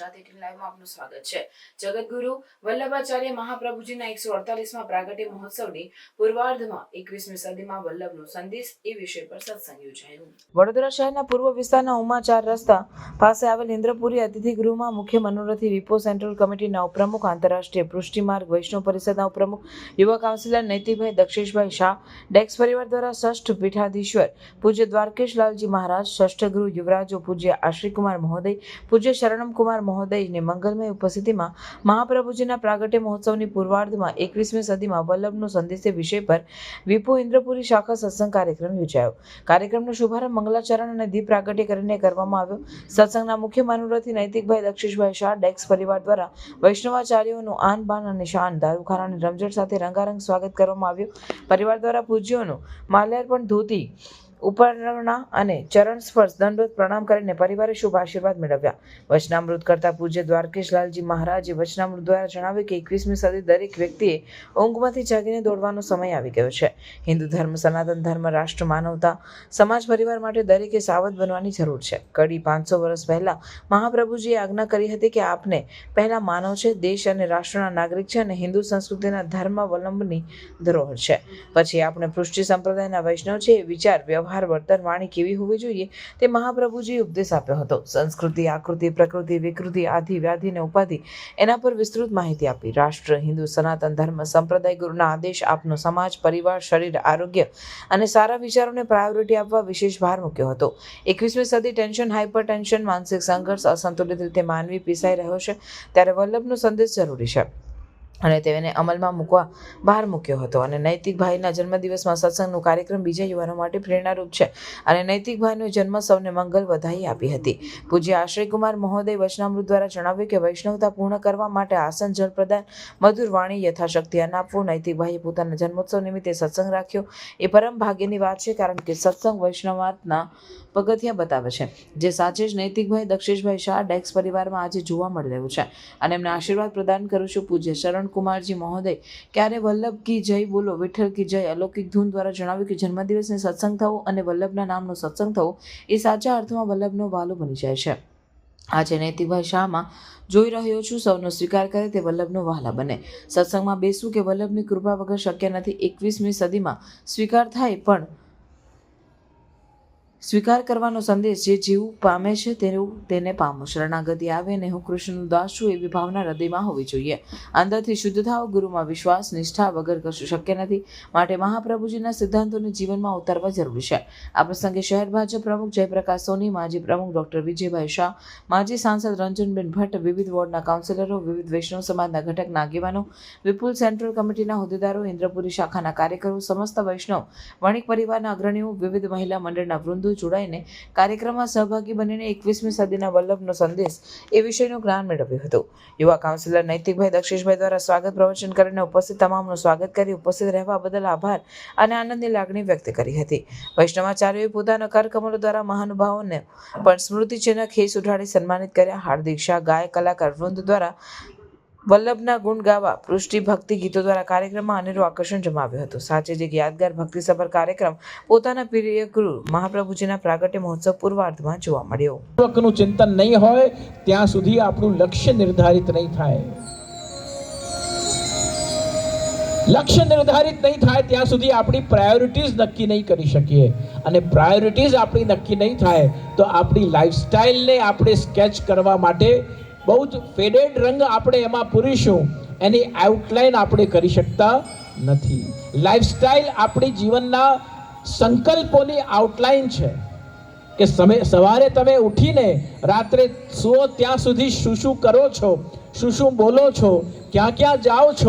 Gujarat eighteen લાઈવમાં આપનું સ્વાગત છે. જગતગુરુ વલ્લભાચાર્ય મહાપ્રભુજીના એકસો અડતાલીસમાં પ્રાગટ્ય મહોત્સવની પૂર્વાર્ધમાં એકવીસમી સદીમાં વલ્લભનો સંદેશ એ વિષય પર સત્સંગ યોજાયો. વડોદરા શહેરના પૂર્વ વિસ્તારના ઉમાચાર રસ્તા પાસે આવેલ ઇન્દ્રપુરી અતિથિ ગૃહમાં મુખ્ય મનોરથી વિપો સેન્ટ્રલ કમિટીના ઉપપ્રમુખ, આંતરરાષ્ટ્રીય પૃષ્ટિમાર્ગ વૈષ્ણવ પરિષદના ઉપપ્રમુખ, યુવા કાઉન્સિલર નૈતિકભાઈ દક્ષેશભાઈ શાહ, ડેક્સ પરિવાર દ્વારા ષષ્ઠ પીઠાધીશ્વર, પૂજ્ય દ્વારકેશ લાલજી મહારાજ, ષષ્ઠ ગુરુ યુવરાજો, પૂજ્ય આશ્રીકુમાર મહોદય, પૂજ્ય શરણમ કુમાર મહોદયની મંગલમય ઉપસ્થિતિમાં મહાપ્રભુજીના પ્રાગટ્ય મહોત્સવની પૂર્વાર્ધમાં એકવીસમી સદીમાં વલ્લભનો સંદેશ વિષય પર વિપુ ઇન્દ્રપુરી શાખા સત્સંગ કાર્યક્રમ યોજાયો. કાર્યક્રમનો શુભારંભ મંગલાચરણ અને દીપ પ્રાગટ્ય કરીને કરવામાં આવ્યો. સત્સંગના મુખ્ય મનોરથી નૈતિકભાઈ, દક્ષિશભાઈ શાહ, ડેક્સ પરિવાર દ્વારા વૈષ્ણવાચાર્યોનું આન બાન અને શાન દારૂખાના અને રમઝટ સાથે રંગારંગ સ્વાગત કરવામાં આવ્યું. પરિવાર દ્વારા પૂજ્યોનું માલ્યાર્પણ ધોતી ઉપરના અને ચરણ સ્પર્શ દંડોત પ્રણામ કરીને પરિવારે શુભ આશીર્વાદ મેળવ્યા. વચનામૃત કરતા પૂજ્ય દ્વારકેશલાલજી મહારાજે વચનામૃત દ્વારા જણાવ્યું કે એકવીસમી સદી દરેક વ્યક્તિએ ઊંઘમાંથી જાગીને દોડવાનો સમય આવી ગયો છે. હિન્દુ ધર્મ, સનાતન ધર્મ, રાષ્ટ્ર, માનવતા, સમાજ, પરિવાર માટે દરેકે સાવધ બનવાની જરૂર છે. કડી પાંચસો વર્ષ પહેલા મહાપ્રભુજીએ આજ્ઞા કરી હતી કે આપને પહેલા માનવ છે, દેશ અને રાષ્ટ્રના નાગરિક છે અને હિન્દુ સંસ્કૃતિના ધર્માવલંબની ધરોહર છે. પછી આપણે પૃષ્ટિ સંપ્રદાયના વૈષ્ણવ છે એ વિચાર, વ્યવહાર વર્તન વાણી કેવી હોવી જોઈએ તે મહાપ્રભુજીએ ઉપદેશ આપ્યો હતો. સંસ્કૃતિ, આકૃતિ, પ્રકૃતિ, વિકૃતિ આદિ વ્યાધિ ને ઉપાધિ એના પર વિસ્તૃત માહિતી આપી. રાષ્ટ્ર, હિન્દુ, સનાતન ધર્મ, સંપ્રદાય ગુરુના આદેશ, આપનો સમાજ, પરિવાર, શરીર, આરોગ્ય અને સારા વિચારોને પ્રાયોરિટી આપવા વિશેષ ભાર મૂક્યો હતો. એકવીસમી સદી ટેન્શન હાઇપર ટેન્શન માનસિક સંઘર્ષ અસંતુલિત રીતે માનવી પીસાઈ રહ્યો છે. ત્યારે વલ્લભનો સંદેશ જરૂરી છે. અને તેને અમલમાં મૂકવા બહાર મૂક્યો હતો. અને નૈતિકભાઈના જન્મદિવસમાં સત્સંગનું કાર્યક્રમ બીજા યુવાનો માટે પ્રેરણારૂપ છે. અને નૈતિકભાઈનો જન્મ સૌને મંગલ વધાઈ આપી હતી. પૂજ્ય આશ્રયકુમાર મહોદય વચનામૃત દ્વારા જણાવ્યું કે વૈષ્ણવતા પૂર્ણ કરવા માટે આસન જળ પ્રદાન મધુર વાણી, યથાશક્તિ અન્ન આપવું, નૈતિકભાઈએ પોતાના જન્મોત્સવ નિમિત્તે સત્સંગ રાખ્યો. એ પરમ ભાગ્યની વાત છે કારણ કે સત્સંગ વૈષ્ણવાતના પગથિયા બતાવે છે. જે સાચે જ નૈતિકભાઈ, દક્ષેશભાઈ શાહ, ડેક્સ પરિવારમાં આજે જોવા મળી રહ્યું છે. અને એમને આશીર્વાદ પ્રદાન કરું છું. પૂજ્ય શરણ કુમારજી મહોદય. ક્યારે વલ્લભ કી જય બોલો? વિઠ્ઠલ કી જય. અલૌકિક ધૂન દ્વારા જણાવ્યું કે જન્મદિવસને સત્સંગ થવો અને વલ્લભના નામનો સત્સંગ થવો એ સાચા અર્થમાં વલ્લભનો વાલો બની જાય છે. આજે નૈતિકભાઈ શાહમાં જોઈ રહ્યો છું, સૌનો સ્વીકાર કરે તે વલ્લભનો વહાલા બને. સત્સંગમાં બેસવું કે વલ્લભની કૃપા વગર શક્ય નથી, એકવીસમી સદીમાં સ્વીકાર થાય પણ સ્વીકાર કરવાનો સંદેશ જે જીવ પામે છે તેવું તેને પામો. શરણાગતિ આવે ને હું કૃષ્ણનું દાસ છું એવી ભાવના હૃદયમાં હોવી જોઈએ. અંદરથી શુદ્ધ થાવ ગુરુમાં વિશ્વાસ, નિષ્ઠા વગર કશું શક્ય નથી. માટે મહાપ્રભુજીના સિદ્ધાંતોને જીવનમાં ઉતારવા જરૂરી છે. આ પ્રસંગે શહેર ભાજપ પ્રમુખ જયપ્રકાશ સોની, માજી પ્રમુખ ડોક્ટર વિજયભાઈ શાહ, માજી સાંસદ રંજનબેન ભટ્ટ, વિવિધ વોર્ડના કાઉન્સિલરો, વિવિધ વૈષ્ણવ સમાજના ઘટકના આગેવાનો વિપુલ સેન્ટ્રલ કમિટીના હોદ્દેદારો, ઇન્દ્રપુરી શાખાના કાર્યકરો, સમસ્ત વૈષ્ણવ, વણિક પરિવારના અગ્રણીઓ, વિવિધ મહિલા મંડળના વૃંદો જોડાઈને કાર્યક્રમમાં સહભાગી બનીને એકવીસમી સદીના વલ્લભનો સંદેશ એ વિષયનું જ્ઞાન મેળવ્યું હતું. યુવા કાઉન્સિલર નૈતિકભાઈ દક્ષેશભાઈ દ્વારા સ્વાગત પ્રવચન કરીને ઉપસ્થિત તમામનું સ્વાગત કરી ઉપસ્થિત રહેવા બદલ આભાર અને આનંદની લાગણી વ્યક્ત કરી હતી. વૈષ્ણવાચાર્યોએ પોતાના કરકમલો દ્વારા મહાનુભાવોને પણ સ્મૃતિચિહ્ન ખેસ ઉઠાડી સન્માનિત કર્યા. હાર્દિક શાહ ગાય કલાકાર, વૃંદ દ્વારા વલ્લભના ગુણ ગાવા પૃષ્ટિ ભક્તિ ગીતો દ્વારા કાર્યક્રમમાં અનેરું આકર્ષણ જમાવ્યું હતું. સાચે જ એક યાદગાર ભક્તિસભર કાર્યક્રમ પોતાના પ્રિય ગુરુ મહાપ્રભુજીના પ્રાગટ્ય મહોત્સવ પૂર્વાર્ધમાં જોવા મળ્યો. ચિંતન નહીં હોય, ત્યાં સુધી આપણું લક્ષ્ય નિર્ધારિત નહીં થાય. લક્ષ્ય નિર્ધારિત નહીં થાય, ત્યાં સુધી આપણી પ્રાયોરિટીઝ નક્કી નહીં કરી શકીએ. અને પ્રાયોરિટીઝ આપણી નક્કી નહીં થાય, તો આપણી લાઈફસ્ટાઈલને આપણે સ્કેચ કરવા માટે બહુ જ ફેડેડ રંગ આપણે એમાં પૂરીશું. એની આઉટલાઈન આપણે કરી શકતા નથી. લાઈફસ્ટાઈલ આપણી જીવનના સંકલ્પોની આઉટલાઈન છે. કે સમય સવારે તમે ઉઠીને રાત્રે સુઓ ત્યાં સુધી શું શું કરો છો? શું શું બોલો છો? ક્યાં ક્યાં જાઓ છો?